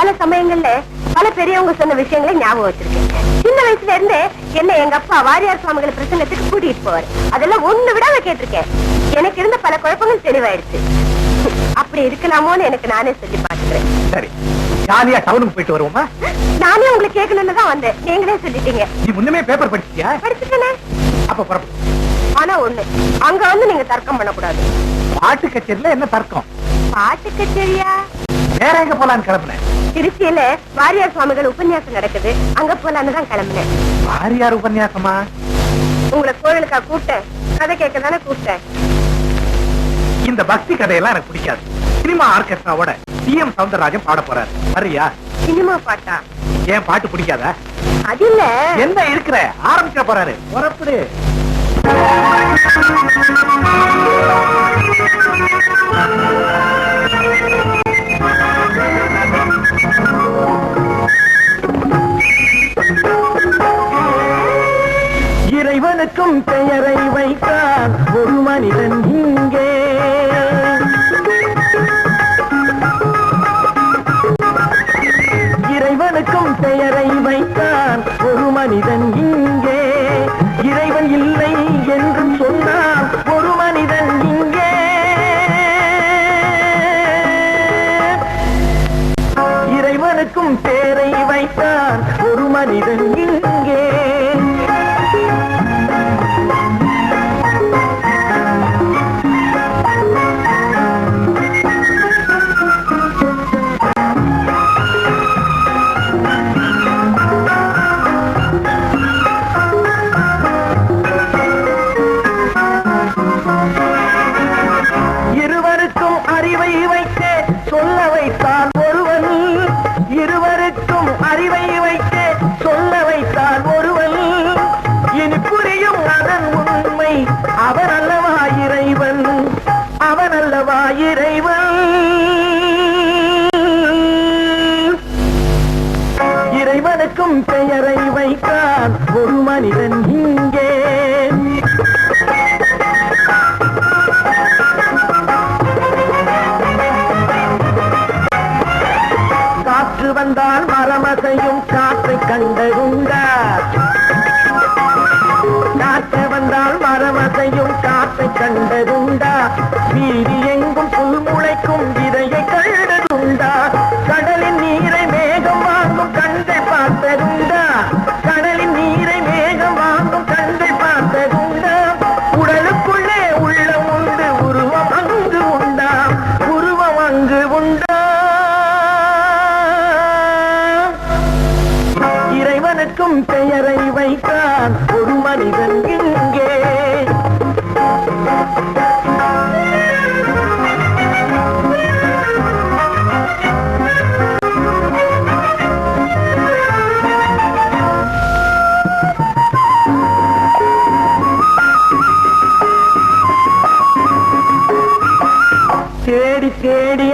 பல சமயங்கள்ல பல பெரியவங்க சொன்ன விஷயங்களை ஞாபகம் வச்சிருக்கேன். சின்ன வயசுல இருந்தே என்ன எங்க அப்பா வாரியார் சுவாமிகள் பிரசங்கத்துக்கு கூட்டிட்டு போவார். அதெல்லாம் ஒண்ணு விடாம கேட்டிருக்கேன். எனக்கு இருந்த பல குழப்பங்கள் தெளிவாயிடுச்சு அப்படி இருக்கலாமோன்னு எனக்கு நானே சொல்லி பாத்துக்கிறேன் சரி ஜாலியா டவுனுக்கு போயிட்டு வருவோமா? நானே உங்களுக்கு கேட்கணும்னு தான் வந்தேன். நீங்களே சொல்லிட்டீங்க. நீ முன்னமே பேப்பர் படிச்சியா படிச்சுட்டேனே. அப்ப புறப்படு. ஆனா ஒண்ணு அங்க வந்து நீங்க தர்க்கம் பண்ணக்கூடாது. பாட்டு கச்சேரியில என்ன தர்க்கம்? பாட்டு கச்சேரியா? வேற எங்க போலான்னு கிளம்புனேன். திருச்சியில வாரியார் சுவாமிகள் உபன்யாசம் நடக்குது. அங்க போலான்னு தான் கிளம்பினேன். வாரியார் உபன்யாசமா? உங்களை கோவிலுக்கா கூப்பிட்டேன். கதை கேட்க தானே கூப்பிட்டேன். இந்த பக்தி கதையெல்லாம் எனக்கு பிடிக்காது. சினிமா ஆர்கெஸ்ட்ராவோட டி எம் சவுந்தரராஜன் பாட போறாரு. வரியா சினிமா பாட்டா? ஏன் பாட்டு பிடிக்காதா? அது இல்ல. என்ன இருக்கிற? ஆரம்பிக்க போறாரு. புறப்படு. இறைவனுக்கும் பெயரை வைத்தார் ஒரு மனிதன் இங்கே. இறைவனுக்கும் பெயரை வைத்தார் ஒரு மனிதன் இங்கே. இறைவன் இல்லை என்று சொன்னார் ஒரு மனிதன் இங்கே. இறைவனுக்கும் பெயரை வைத்தார் ஒரு மனிதன் இங்கே. பெயரை ஒரு மனிதன் இங்கே. காற்று வந்தால் மரமசையும் காற்றை கண்டதுண்டா காற்று வந்தால் மரமசையும் காற்றை கண்டதுண்டா இறைவனுக்கும் பெயரை வைத்தான் ஒரு மனிதன் இங்கே. தேடி தேடி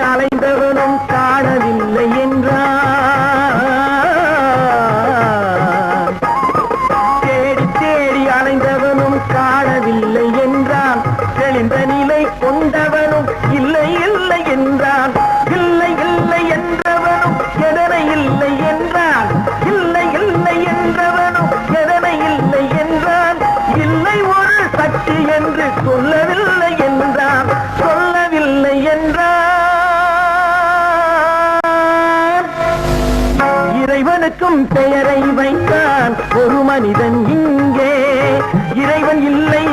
கண்டவனும் இல்லை இல்லை என்றான். இல்லை இல்லை என்றவனும் எதனை இல்லை என்றான். இல்லை இல்லை என்றவனும் எதனை இல்லை என்றான். இல்லை ஒரு சக்தி என்று சொல்லவில்லை என்றான். சொல்லவில்லை என்றான். இறைவனுக்கும் பெயரை வைத்தான் ஒரு மனிதன் இங்கே. இறைவன் இல்லை